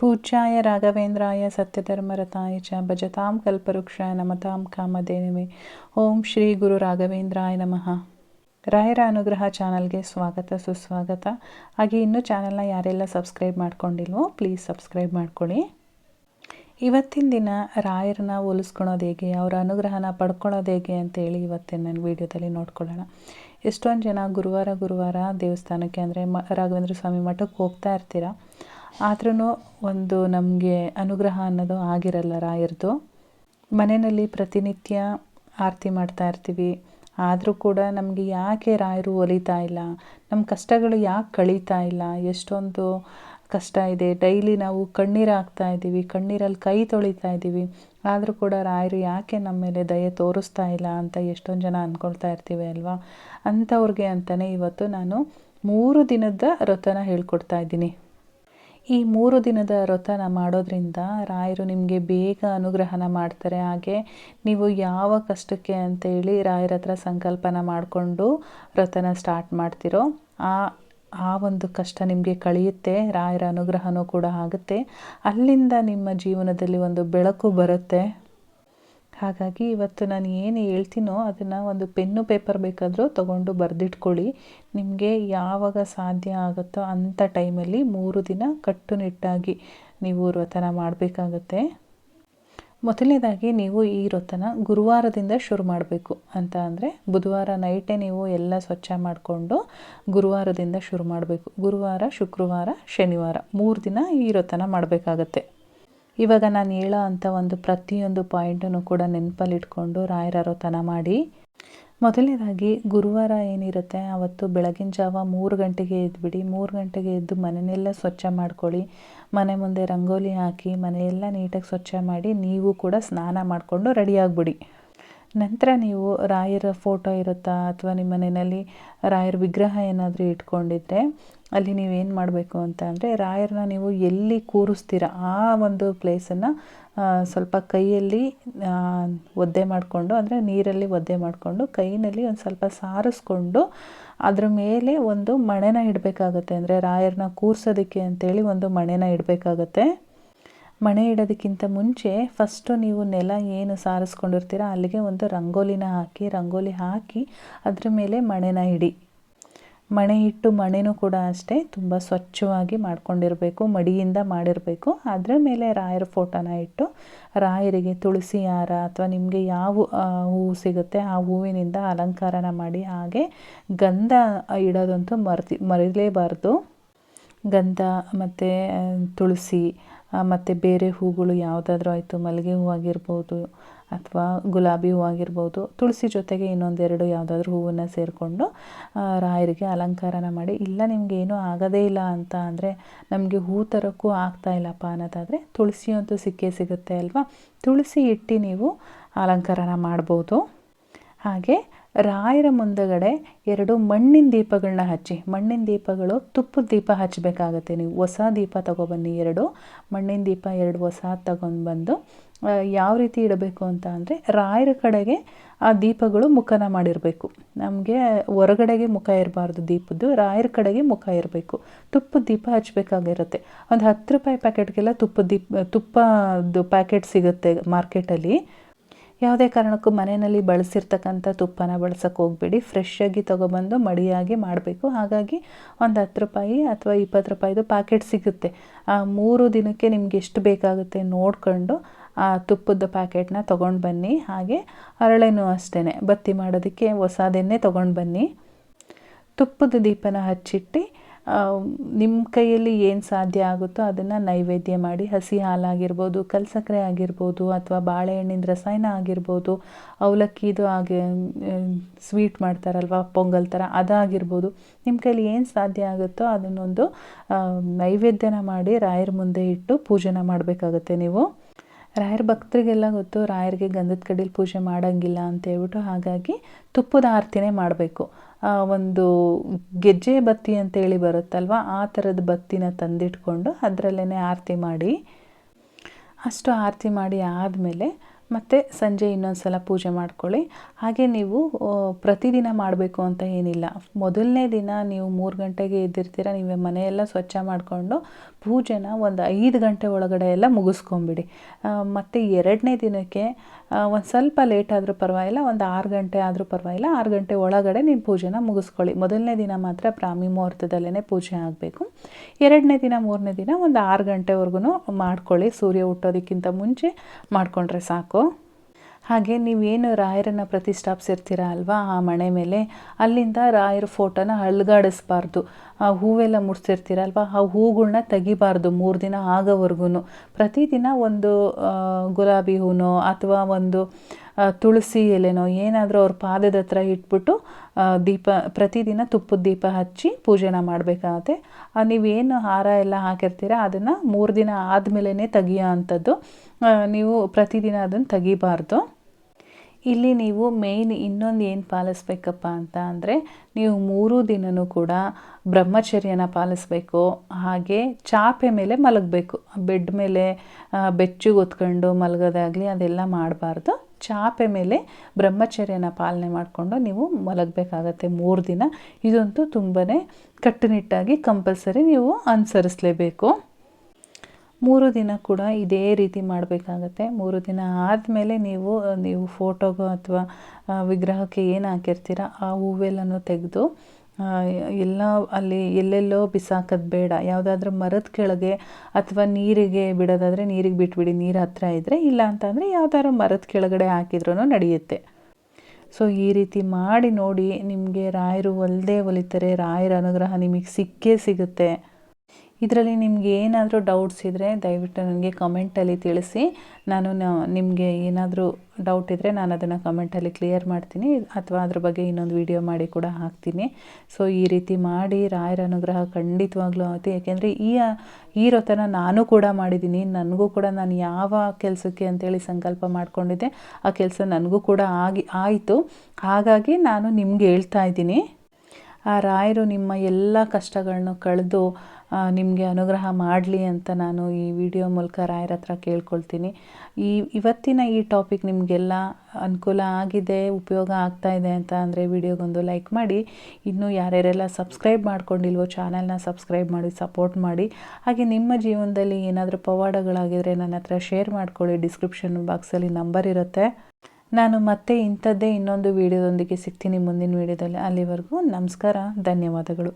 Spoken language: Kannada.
ಪೂಜ್ಯಾಯ ರಾಘವೇಂದ್ರಾಯ ಸತ್ಯಧರ್ಮರತಾಯ ಚ ಭಜತಾಂ ಕಲ್ಪವೃಕ್ಷಾಯ ನಮತಾಂ ಕಾಮಧೇನುವೆ. ಓಂ ಶ್ರೀ ಗುರು ರಾಘವೇಂದ್ರಾಯ ನಮಃ. ರಾಯರ ಅನುಗ್ರಹ ಚಾನಲ್ಗೆ ಸ್ವಾಗತ, ಸುಸ್ವಾಗತ. ಹಾಗೆ ಇನ್ನೂ ಚಾನಲ್ನ ಯಾರೆಲ್ಲ ಸಬ್ಸ್ಕ್ರೈಬ್ ಮಾಡ್ಕೊಂಡಿಲ್ವೋ, ಪ್ಲೀಸ್ ಸಬ್ಸ್ಕ್ರೈಬ್ ಮಾಡ್ಕೊಳ್ಳಿ. ಇವತ್ತಿನ ದಿನ ರಾಯರನ್ನ ಹೋಲಿಸ್ಕೊಳೋದು ಹೇಗೆ, ಅವರ ಅನುಗ್ರಹನ ಪಡ್ಕೊಳ್ಳೋದು ಹೇಗೆ ಅಂತೇಳಿ ಇವತ್ತಿನ ನನ್ನ ವೀಡಿಯೋದಲ್ಲಿ ನೋಡ್ಕೊಳ್ಳೋಣ. ಎಷ್ಟೊಂದು ಜನ ಗುರುವಾರ ಗುರುವಾರ ದೇವಸ್ಥಾನಕ್ಕೆ ಅಂದರೆ ಮ ರಾಘವೇಂದ್ರ ಸ್ವಾಮಿ ಮಠಕ್ಕೆ ಹೋಗ್ತಾ ಇರ್ತೀರ? ಆದ್ರೂ ಒಂದು ನಮಗೆ ಅನುಗ್ರಹ ಅನ್ನೋದು ಆಗಿರಲ್ಲ ರಾಯರದು. ಮನೆಯಲ್ಲಿ ಪ್ರತಿನಿತ್ಯ ಆರತಿ ಮಾಡ್ತಾ ಇರ್ತೀವಿ. ಆದರೂ ಕೂಡ ನಮಗೆ ಯಾಕೆ ರಾಯರು ಒಲಿತಾ ಇಲ್ಲ? ನಮ್ಮ ಕಷ್ಟಗಳು ಯಾಕೆ ಕಳೀತಾ ಇಲ್ಲ? ಎಷ್ಟೊಂದು ಕಷ್ಟ ಇದೆ. ಡೈಲಿ ನಾವು ಕಣ್ಣೀರು ಹಾಕ್ತಾ ಇದ್ದೀವಿ ಕಣ್ಣೀರಲ್ಲಿ ಕೈ ತೊಳಿತಾ ಇದ್ದೀವಿ. ಆದರೂ ಕೂಡ ರಾಯರು ಯಾಕೆ ನಮ್ಮ ಮೇಲೆ ದಯೆ ತೋರಿಸ್ತಾ ಇಲ್ಲ ಅಂತ ಎಷ್ಟೊಂದು ಜನ ಅಂದ್ಕೊಳ್ತಾ ಇರ್ತೀವಿ ಅಲ್ವಾ? ಅಂಥವ್ರಿಗೆ ಅಂತಲೇ ಇವತ್ತು ನಾನು ಮೂರು ದಿನದ ವ್ರತನ ಹೇಳ್ಕೊಡ್ತಾ ಇದ್ದೀನಿ. ಈ ಮೂರು ದಿನದ ವ್ರತನ ಮಾಡೋದ್ರಿಂದ ರಾಯರು ನಿಮಗೆ ಬೇಗ ಅನುಗ್ರಹನ ಮಾಡ್ತಾರೆ. ಹಾಗೆ ನೀವು ಯಾವ ಕಷ್ಟಕ್ಕೆ ಅಂತೇಳಿ ರಾಯರ ಹತ್ರ ಸಂಕಲ್ಪನ ಮಾಡಿಕೊಂಡು ವ್ರತನ ಸ್ಟಾರ್ಟ್ ಮಾಡ್ತಿರೋ, ಆ ಆ ಒಂದು ಕಷ್ಟ ನಿಮಗೆ ಕಳೆಯುತ್ತೆ, ರಾಯರ ಅನುಗ್ರಹನೂ ಕೂಡ ಆಗುತ್ತೆ. ಅಲ್ಲಿಂದ ನಿಮ್ಮ ಜೀವನದಲ್ಲಿ ಒಂದು ಬೆಳಕು ಬರುತ್ತೆ. ಹಾಗಾಗಿ ಇವತ್ತು ನಾನು ಏನು ಹೇಳ್ತೀನೋ ಅದನ್ನು ಒಂದು ಪೆನ್ನು ಪೇಪರ್ ಬೇಕಾದರೂ ತಗೊಂಡು ಬರೆದಿಟ್ಕೊಳ್ಳಿ. ನಿಮಗೆ ಯಾವಾಗ ಸಾಧ್ಯ ಆಗುತ್ತೋ ಅಂಥ ಟೈಮಲ್ಲಿ ಮೂರು ದಿನ ಕಟ್ಟುನಿಟ್ಟಾಗಿ ನೀವು ವ್ರತನ ಮಾಡಬೇಕಾಗತ್ತೆ. ಮೊದಲನೇದಾಗಿ ನೀವು ಈ ವ್ರತನ ಗುರುವಾರದಿಂದ ಶುರು ಮಾಡಬೇಕು ಅಂತ ಅಂದರೆ ಬುಧವಾರ ನೈಟೇ ನೀವು ಎಲ್ಲ ಸ್ವಚ್ಛ ಮಾಡಿಕೊಂಡು ಗುರುವಾರದಿಂದ ಶುರು ಮಾಡಬೇಕು. ಗುರುವಾರ, ಶುಕ್ರವಾರ, ಶನಿವಾರ ಮೂರು ದಿನ ಈ ವ್ರತನ ಮಾಡಬೇಕಾಗತ್ತೆ. ಇವಾಗ ನಾನು ಹೇಳೋ ಅಂಥ ಒಂದು ಪ್ರತಿಯೊಂದು ಪಾಯಿಂಟನ್ನು ಕೂಡ ನೆನಪಲ್ಲಿಟ್ಕೊಂಡು ರಾಯರ ತನ ಮಾಡಿ. ಮೊದಲನೇದಾಗಿ ಗುರುವಾರ ಏನಿರುತ್ತೆ ಆವತ್ತು ಬೆಳಗಿನ ಜಾವ ಮೂರು ಗಂಟೆಗೆ ಎದ್ಬಿಡಿ, ಮೂರು ಗಂಟೆಗೆ ಎದ್ದು ಮನೆಯೆಲ್ಲ ಸ್ವಚ್ಛ ಮಾಡ್ಕೊಳ್ಳಿ. ಮನೆ ಮುಂದೆ ರಂಗೋಲಿ ಹಾಕಿ ಮನೆಯೆಲ್ಲ ನೀಟಾಗಿ ಸ್ವಚ್ಛ ಮಾಡಿ, ನೀವು ಕೂಡ ಸ್ನಾನ ಮಾಡಿಕೊಂಡು ರೆಡಿಯಾಗ್ಬಿಡಿ ನಂತರ ನೀವು ರಾಯರ ಫೋಟೋ ಇರುತ್ತಾ ಅಥವಾ ನಿಮ್ಮ ಮನೆಯಲ್ಲಿ ರಾಯರ ವಿಗ್ರಹ ಏನಾದರೂ ಇಟ್ಕೊಂಡಿದ್ರೆ ಅಲ್ಲಿ ನೀವೇನು ಮಾಡಬೇಕು ಅಂತ ಅಂದರೆ ರಾಯರನ್ನ ನೀವು ಎಲ್ಲಿ ಕೂರಿಸ್ತೀರ ಆ ಒಂದು ಪ್ಲೇಸನ್ನು ಸ್ವಲ್ಪ ಕೈಯಲ್ಲಿ ಒದ್ದೆ ಮಾಡಿಕೊಂಡು ಅಂದರೆ ನೀರಲ್ಲಿ ಒದ್ದೆ ಮಾಡಿಕೊಂಡು ಕೈಯಲ್ಲಿ ಒಂದು ಸ್ವಲ್ಪ ಸಾರಿಸ್ಕೊಂಡು ಅದ್ರ ಮೇಲೆ ಒಂದು ಮಣೆನ ಇಡಬೇಕಾಗತ್ತೆ. ಅಂದರೆ ರಾಯರನ್ನ ಕೂರ್ಸೋದಕ್ಕೆ ಅಂತೇಳಿ ಒಂದು ಮಣೆನ ಇಡಬೇಕಾಗತ್ತೆ. ಮಣೆ ಇಡೋದಕ್ಕಿಂತ ಮುಂಚೆ ಫಸ್ಟು ನೀವು ನೆಲ ಏನು ಸಾರಿಸ್ಕೊಂಡಿರ್ತೀರ ಅಲ್ಲಿಗೆ ಒಂದು ರಂಗೋಲಿನ ಹಾಕಿ, ರಂಗೋಲಿ ಹಾಕಿ ಅದರ ಮೇಲೆ ಮಣೆನ ಇಡಿ. ಮಣೆ ಇಟ್ಟು ಮಣೆನೂ ಕೂಡ ಅಷ್ಟೇ ತುಂಬ ಸ್ವಚ್ಛವಾಗಿ ಮಾಡ್ಕೊಂಡಿರಬೇಕು, ಮಡಿಯಿಂದ ಮಾಡಿರಬೇಕು. ಅದರ ಮೇಲೆ ರಾಯರ ಫೋಟೋನ ಇಟ್ಟು ರಾಯರಿಗೆ ತುಳಸಿ ಹಾರ ಅಥವಾ ನಿಮಗೆ ಯಾವ ಹೂವು ಸಿಗುತ್ತೆ ಆ ಹೂವಿನಿಂದ ಅಲಂಕಾರನ ಮಾಡಿ ಹಾಗೆ ಗಂಧ ಇಡೋದಂತೂ ಮರ್ತಿ, ಮರಿಲೇಬಾರ್ದು. ಗಂಧ ಮತ್ತು ತುಳಸಿ ಮತ್ತು ಬೇರೆ ಹೂಗಳು ಯಾವುದಾದ್ರೂ ಆಯಿತು, ಮಲ್ಲಿಗೆ ಹೂ ಆಗಿರ್ಬೋದು ಅಥವಾ ಗುಲಾಬಿ ಹೂ ಆಗಿರ್ಬೋದು, ತುಳಸಿ ಜೊತೆಗೆ ಇನ್ನೊಂದೆರಡು ಯಾವುದಾದ್ರೂ ಹೂವನ್ನು ಸೇರಿಕೊಂಡು ರಾಯರಿಗೆ ಅಲಂಕಾರನ ಮಾಡಿ, ಇಲ್ಲ ನಿಮಗೆ ಏನೂ ಆಗೋದೇ ಇಲ್ಲ ಅಂತ ಅಂದರೆ ನಮಗೆ ಹೂ ತರೋಕ್ಕೂ ಆಗ್ತಾ ಇಲ್ಲಪ್ಪ ಅನ್ನೋದಾದರೆ ತುಳಸಿ ಅಂತೂ ಸಿಕ್ಕೇ ಸಿಗುತ್ತೆ ಅಲ್ವಾ? ತುಳಸಿ ಇಟ್ಟು ನೀವು ಅಲಂಕಾರನ ಮಾಡ್ಬೋದು. ಹಾಗೆ ರಾಯರ ಮುಂದಗಡೆ ಎರಡು ಮಣ್ಣಿನ ದೀಪಗಳನ್ನ ಹಚ್ಚಿ, ಮಣ್ಣಿನ ದೀಪಗಳು ತುಪ್ಪದ ದೀಪ ಹಚ್ಚಬೇಕಾಗತ್ತೆ. ನೀವು ಹೊಸ ದೀಪ ತಗೊಬನ್ನಿ, ಎರಡು ಮಣ್ಣಿನ ದೀಪ, ಎರಡು ಹೊಸ ತಗೊಂಡು ಬಂದು ಯಾವ ರೀತಿ ಇಡಬೇಕು ಅಂತ ಅಂದರೆ ರಾಯರ ಕಡೆಗೆ ಆ ದೀಪಗಳು ಮುಖನ ಮಾಡಿರಬೇಕು. ನಮಗೆ ಹೊರಗಡೆಗೆ ಮುಖ ಇರಬಾರ್ದು ದೀಪದ್ದು, ರಾಯರ ಕಡೆಗೆ ಮುಖ ಇರಬೇಕು. ತುಪ್ಪದ ದೀಪ ಹಚ್ಚಬೇಕಾಗಿರುತ್ತೆ. ಒಂದು ಹತ್ತು ರೂಪಾಯಿ ಪ್ಯಾಕೆಟ್ಗೆಲ್ಲ ತುಪ್ಪದ ದೀಪ, ತುಪ್ಪದ್ದು ಪ್ಯಾಕೆಟ್ ಸಿಗುತ್ತೆ ಮಾರ್ಕೆಟಲ್ಲಿ. ಯಾವುದೇ ಕಾರಣಕ್ಕೂ ಮನೆಯಲ್ಲಿ ಬಳಸಿರ್ತಕ್ಕಂಥ ತುಪ್ಪನ ಬಳಸೋಕೆ ಹೋಗಬೇಡಿ. ಫ್ರೆಶ್ಶಾಗಿ ತೊಗೊಬಂದು ಮಡಿಯಾಗಿ ಮಾಡಬೇಕು. ಹಾಗಾಗಿ ಒಂದು ಹತ್ತು ರೂಪಾಯಿ ಅಥವಾ ಇಪ್ಪತ್ತು ರೂಪಾಯಿದು ಪ್ಯಾಕೆಟ್ ಸಿಗುತ್ತೆ. ಆ ಮೂರು ದಿನಕ್ಕೆ ನಿಮ್ಗೆ ಎಷ್ಟು ಬೇಕಾಗುತ್ತೆ ನೋಡಿಕೊಂಡು ಆ ತುಪ್ಪದ ಪ್ಯಾಕೆಟ್ನ ತೊಗೊಂಡು ಬನ್ನಿ. ಹಾಗೆ ಹರಳೆನೂ ಅಷ್ಟೇ ಬತ್ತಿ ಮಾಡೋದಕ್ಕೆ ಹೊಸದನ್ನೇ ತೊಗೊಂಡು ಬನ್ನಿ. ತುಪ್ಪದ ದೀಪನ ಹಚ್ಚಿಟ್ಟು ನಿಮ್ಮ ಕೈಯಲ್ಲಿ ಏನು ಸಾಧ್ಯ ಆಗುತ್ತೋ ಅದನ್ನು ನೈವೇದ್ಯ ಮಾಡಿ, ಹಸಿ ಹಾಲಾಗಿರ್ಬೋದು ಕಲ್ಸಕ್ಕರೆ ಆಗಿರ್ಬೋದು ಅಥವಾ ಬಾಳೆಹಣ್ಣಿನ ರಸಾಯನ ಆಗಿರ್ಬೋದು ಅವಲಕ್ಕಿದು ಆಗಿ ಸ್ವೀಟ್ ಮಾಡ್ತಾರಲ್ವ, ಪೊಂಗಲ್ ಥರ ಅದಾಗಿರ್ಬೋದು ನಿಮ್ಮ ಕೈಯಲ್ಲಿ ಏನು ಸಾಧ್ಯ ಆಗುತ್ತೋ ಅದನ್ನೊಂದು ನೈವೇದ್ಯನ ಮಾಡಿ ರಾಯರ ಮುಂದೆ ಇಟ್ಟು ಪೂಜೆನ ಮಾಡಬೇಕಾಗುತ್ತೆ ನೀವು. ರಾಯರ ಭಕ್ತರಿಗೆಲ್ಲ ಗೊತ್ತು, ರಾಯರಿಗೆ ಗಂಧದ ಕಡೀಲಿ ಪೂಜೆ ಮಾಡೋಂಗಿಲ್ಲ ಅಂತ ಹೇಳ್ಬಿಟ್ಟು ಹಾಗಾಗಿ ತುಪ್ಪದ ಆರತಿನೇ ಮಾಡಬೇಕು. ಒಂದು ಗೆಜ್ಜೆ ಬತ್ತಿ ಅಂತೇಳಿ ಬರುತ್ತಲ್ವ, ಆ ಥರದ ಬತ್ತಿನ ತಂದಿಟ್ಕೊಂಡು ಅದರಲ್ಲೇ ಆರತಿ ಮಾಡಿ, ಅಷ್ಟು ಆರತಿ ಮಾಡಿ ಆದಮೇಲೆ ಮತ್ತು ಸಂಜೆ ಇನ್ನೊಂದು ಸಲ ಪೂಜೆ ಮಾಡ್ಕೊಳ್ಳಿ. ಹಾಗೆ ನೀವು ಪ್ರತಿದಿನ ಮಾಡಬೇಕು ಅಂತ ಏನಿಲ್ಲ. ಮೊದಲನೇ ದಿನ ನೀವು ಮೂರು ಗಂಟೆಗೆ ಎದ್ದಿರ್ತೀರ, ನೀವೇ ಮನೆಯೆಲ್ಲ ಸ್ವಚ್ಛ ಮಾಡಿಕೊಂಡು ಪೂಜೆನ ಒಂದು ಐದು ಗಂಟೆ ಒಳಗಡೆ ಎಲ್ಲ ಮುಗಿಸ್ಕೊಂಬಿಡಿ. ಮತ್ತು ಎರಡನೇ ದಿನಕ್ಕೆ ಒಂದು ಸ್ವಲ್ಪ ಲೇಟ್ ಆದರೂ ಪರವಾಗಿಲ್ಲ, ಒಂದು ಆರು ಗಂಟೆ ಆದರೂ ಪರವಾಗಿಲ್ಲ, ಆರು ಗಂಟೆ ಒಳಗಡೆ ನೀವು ಪೂಜೆನ ಮುಗಿಸ್ಕೊಳ್ಳಿ. ಮೊದಲನೇ ದಿನ ಮಾತ್ರ ಬ್ರಾಹ್ಮಿ ಮುಹೂರ್ತದಲ್ಲೇ ಪೂಜೆ ಆಗಬೇಕು. ಎರಡನೇ ದಿನ, ಮೂರನೇ ದಿನ ಒಂದು ಆರು ಗಂಟೆವರೆಗೂ ಮಾಡ್ಕೊಳ್ಳಿ. ಸೂರ್ಯ ಹುಟ್ಟೋದಕ್ಕಿಂತ ಮುಂಚೆ ಮಾಡಿಕೊಂಡ್ರೆ ಸಾಕು. ಹಾಗೆ ನೀವೇನು ರಾಯರನ್ನು ಪ್ರತಿಷ್ಠಾಪಿಸಿರ್ತೀರ ಅಲ್ವಾ? ಆ ಮಣೆ ಮೇಲೆ ಅಲ್ಲಿಂದ ರಾಯರ ಫೋಟೋನ ಅಳ್ಗಾಡಿಸ್ಬಾರ್ದು. ಆ ಹೂವೆಲ್ಲ ಮುಡ್ಸಿರ್ತೀರಲ್ವ ಆ ಹೂಗಳನ್ನ ತೆಗಿಬಾರ್ದು ಮೂರು ದಿನ ಆಗೋವರೆಗೂ ಪ್ರತಿದಿನ ಒಂದು ಗುಲಾಬಿ ಹೂನೋ ಅಥವಾ ಒಂದು ತುಳಸಿ ಎಲೆನೋ ಏನಾದರೂ ಅವ್ರ ಪಾದದ ಹತ್ರ ಇಟ್ಬಿಟ್ಟು ದೀಪ, ಪ್ರತಿದಿನ ತುಪ್ಪದ ದೀಪ ಹಚ್ಚಿ ಪೂಜೆನ ಮಾಡಬೇಕಾಗತ್ತೆ. ನೀವೇನು ಹಾರ ಎಲ್ಲ ಹಾಕಿರ್ತೀರ ಅದನ್ನು ಮೂರು ದಿನ ಆದಮೇಲೆ ತೆಗಿಯೋ ಅಂಥದ್ದು. ನೀವು ಪ್ರತಿದಿನ ಅದನ್ನು ತೆಗಿಬಾರ್ದು. ಇಲ್ಲಿ ನೀವು ಮೇಯ್ನ್ ಇನ್ನೊಂದು ಏನು ಪಾಲಿಸ್ಬೇಕಪ್ಪ ಅಂತ ಅಂದರೆ ನೀವು ಮೂರು ದಿನವೂ ಕೂಡ ಬ್ರಹ್ಮಚರ್ಯನ ಪಾಲಿಸ್ಬೇಕು, ಹಾಗೆ ಚಾಪೆ ಮೇಲೆ ಮಲಗಬೇಕು. ಬೆಡ್ ಮೇಲೆ ಬೆಚ್ಚಗೆ ಹೊತ್ಕೊಂಡು ಮಲಗೋದಾಗಲಿ ಅದೆಲ್ಲ ಮಾಡಬಾರ್ದು. ಚಾಪೆ ಮೇಲೆ ಬ್ರಹ್ಮಚರ್ಯನ ಪಾಲನೆ ಮಾಡಿಕೊಂಡು ನೀವು ಮಲಗಬೇಕಾಗತ್ತೆ ಮೂರು ದಿನ. ಇದಂತೂ ತುಂಬಾ ಕಟ್ಟುನಿಟ್ಟಾಗಿ ಕಂಪಲ್ಸರಿ ನೀವು ಅನುಸರಿಸಲೇಬೇಕು. ಮೂರು ದಿನ ಕೂಡ ಇದೇ ರೀತಿ ಮಾಡಬೇಕಾಗತ್ತೆ. ಮೂರು ದಿನ ಆದಮೇಲೆ ನೀವು ನೀವು ಫೋಟೋಗೋ ಅಥವಾ ವಿಗ್ರಹಕ್ಕೆ ಏನು ಹಾಕಿರ್ತೀರ, ಆ ಹೂವೆಲ್ಲನೂ ತೆಗೆದು ಎಲ್ಲ ಅಲ್ಲಿ ಎಲ್ಲೆಲ್ಲೋ ಬಿಸಾಕೋದು ಬೇಡ. ಯಾವುದಾದ್ರೂ ಮರದ ಕೆಳಗೆ ಅಥವಾ ನೀರಿಗೆ ಬಿಡೋದಾದರೆ ನೀರಿಗೆ ಬಿಟ್ಬಿಡಿ, ನೀರು ಹತ್ತಿರ ಇದ್ದರೆ ಇಲ್ಲ ಅಂತಂದರೆ ಯಾವುದಾದ್ರು ಮರದ ಕೆಳಗಡೆ ಹಾಕಿದ್ರೂ ನಡೆಯುತ್ತೆ. ಸೊ, ಈ ರೀತಿ ಮಾಡಿ ನೋಡಿ, ನಿಮಗೆ ರಾಯರು ಒಲ್ದೇ ಒಲಿತಾರೆ, ರಾಯರ ಅನುಗ್ರಹ ನಿಮಗೆ ಸಿಕ್ಕೇ ಸಿಗುತ್ತೆ. ಇದರಲ್ಲಿ ನಿಮಗೆ ಏನಾದರೂ ಡೌಟ್ಸ್ ಇದ್ದರೆ ದಯವಿಟ್ಟು ನನಗೆ ಕಮೆಂಟಲ್ಲಿ ತಿಳಿಸಿ. ನಾನು ನಿಮಗೆ ಏನಾದರೂ ಡೌಟ್ ಇದ್ದರೆ ನಾನು ಅದನ್ನು ಕಮೆಂಟಲ್ಲಿ ಕ್ಲಿಯರ್ ಮಾಡ್ತೀನಿ. ಅಥವಾ ಅದ್ರ ಬಗ್ಗೆ ಇನ್ನೊಂದು ವಿಡಿಯೋ ಮಾಡಿ ಕೂಡ ಹಾಕ್ತೀನಿ. ಸೊ ಈ ರೀತಿ ಮಾಡಿ ರಾಯರ ಅನುಗ್ರಹ ಖಂಡಿತವಾಗ್ಲೂ ಆಗುತ್ತೆ. ಯಾಕೆಂದರೆ ಈ ಈ ವ್ರತನ ನಾನು ಕೂಡ ಮಾಡಿದ್ದೀನಿ. ನನಗೂ ಕೂಡ ನಾನು ಯಾವ ಕೆಲಸಕ್ಕೆ ಅಂತೇಳಿ ಸಂಕಲ್ಪ ಮಾಡಿಕೊಂಡಿದ್ದೆ, ಆ ಕೆಲಸ ನನಗೂ ಕೂಡ ಆಗಿ, ಆಯಿತು. ಹಾಗಾಗಿ ನಾನು ನಿಮ್ಗೆ ಹೇಳ್ತಾ ಇದ್ದೀನಿ. ಆ ರಾಯರು ನಿಮ್ಮ ಎಲ್ಲ ಕಷ್ಟಗಳನ್ನು ಕಳೆದು ನಿಮಗೆ ಅನುಗ್ರಹ ಮಾಡಲಿ ಅಂತ ನಾನು ಈ ವಿಡಿಯೋ ಮೂಲಕ ರಾಯರ ಹತ್ರ ಕೇಳ್ಕೊಳ್ತೀನಿ. ಈ ಇವತ್ತಿನ ಈ ಟಾಪಿಕ್ ನಿಮಗೆಲ್ಲ ಅನುಕೂಲ ಆಗಿದೆ, ಉಪಯೋಗ ಆಗ್ತಾ ಇದೆ ಅಂತ ಅಂದರೆ ವಿಡಿಯೋಗೊಂದು ಲೈಕ್ ಮಾಡಿ. ಇನ್ನೂ ಯಾರ್ಯಾರೆಲ್ಲ ಸಬ್ಸ್ಕ್ರೈಬ್ ಮಾಡ್ಕೊಂಡಿಲ್ವೋ ಚಾನೆಲ್ನ ಸಬ್ಸ್ಕ್ರೈಬ್ ಮಾಡಿ ಸಪೋರ್ಟ್ ಮಾಡಿ. ಹಾಗೆ ನಿಮ್ಮ ಜೀವನದಲ್ಲಿ ಏನಾದರೂ ಪವಾಡಗಳಾಗಿದ್ದರೆ ನನ್ನ ಹತ್ರ ಶೇರ್ ಮಾಡ್ಕೊಳ್ಳಿ. ಡಿಸ್ಕ್ರಿಪ್ಷನ್ ಬಾಕ್ಸಲ್ಲಿ ನಂಬರ್ ಇರುತ್ತೆ. ನಾನು ಮತ್ತೆ ಇಂಥದ್ದೇ ಇನ್ನೊಂದು ವಿಡಿಯೋದೊಂದಿಗೆ ಸಿಗ್ತೀನಿ ಮುಂದಿನ ವಿಡಿಯೋದಲ್ಲಿ. ಅಲ್ಲಿವರೆಗೂ ನಮಸ್ಕಾರ, ಧನ್ಯವಾದಗಳು.